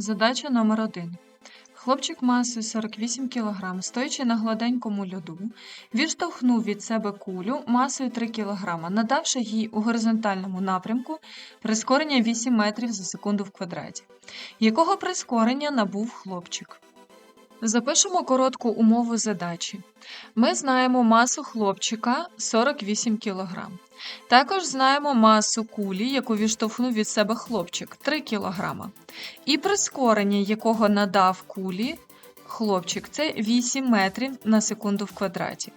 Задача номер 1 Хлопчик масою 48 кг, стоячи на гладенькому льоду, відштовхнув від себе кулю масою 3 кг, надавши їй у горизонтальному напрямку прискорення 8 метрів за секунду в квадраті. Якого прискорення набув хлопчик? Запишемо коротку умову задачі. Ми знаємо масу хлопчика 48 кг. Також знаємо масу кулі, яку відштовхнув від себе хлопчик 3 кг. І прискорення, якого надав кулі хлопчик, це 8 метрів на секунду в квадраті.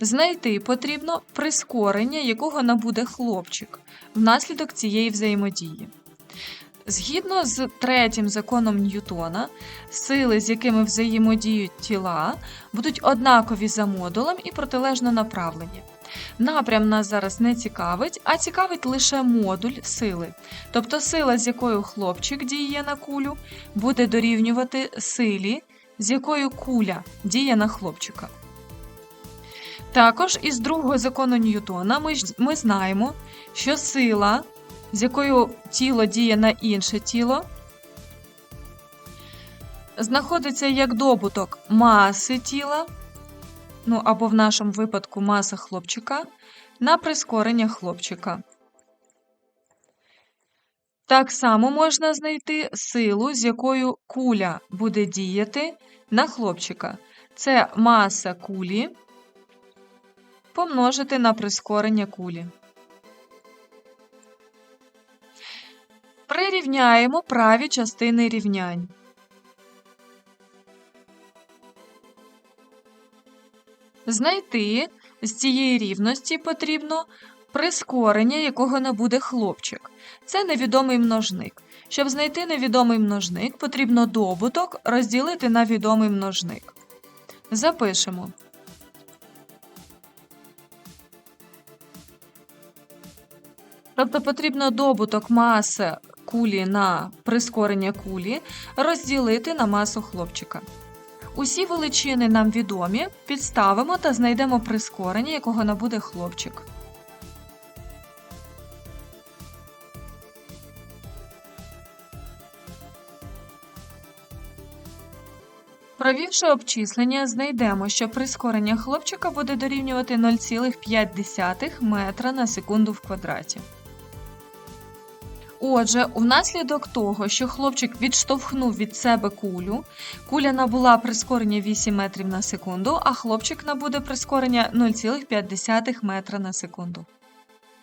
Знайти потрібно прискорення, якого набуде хлопчик внаслідок цієї взаємодії. Згідно з третім законом Ньютона, сили, з якими взаємодіють тіла, будуть однакові за модулем і протилежно направлені. Напрям нас зараз не цікавить, а цікавить лише модуль сили. Тобто сила, з якою хлопчик діє на кулю, буде дорівнювати силі, з якою куля діє на хлопчика. Також із другого закону Ньютона ми, ми знаємо, що сила, з якою тіло діє на інше тіло, знаходиться як добуток маси тіла, ну або в нашому випадку маса хлопчика, на прискорення хлопчика. Так само можна знайти силу, з якою куля буде діяти на хлопчика. Це маса кулі помножити на прискорення кулі. Прирівняємо праві частини рівнянь. Знайти з цієї рівності потрібно прискорення, якого набуде хлопчик. Це невідомий множник. Щоб знайти невідомий множник, потрібно добуток розділити на відомий множник. Запишемо. Тобто потрібно добуток маси кулі на прискорення кулі розділити на масу хлопчика. Усі величини нам відомі, підставимо та знайдемо прискорення, якого набуде хлопчик. Провівши обчислення, знайдемо, що прискорення хлопчика буде дорівнювати 0,5 метра на секунду в квадраті. Отже, внаслідок того, що хлопчик відштовхнув від себе кулю, куля набула прискорення 8 метрів на секунду, а хлопчик набуде прискорення 0,5 метра на секунду.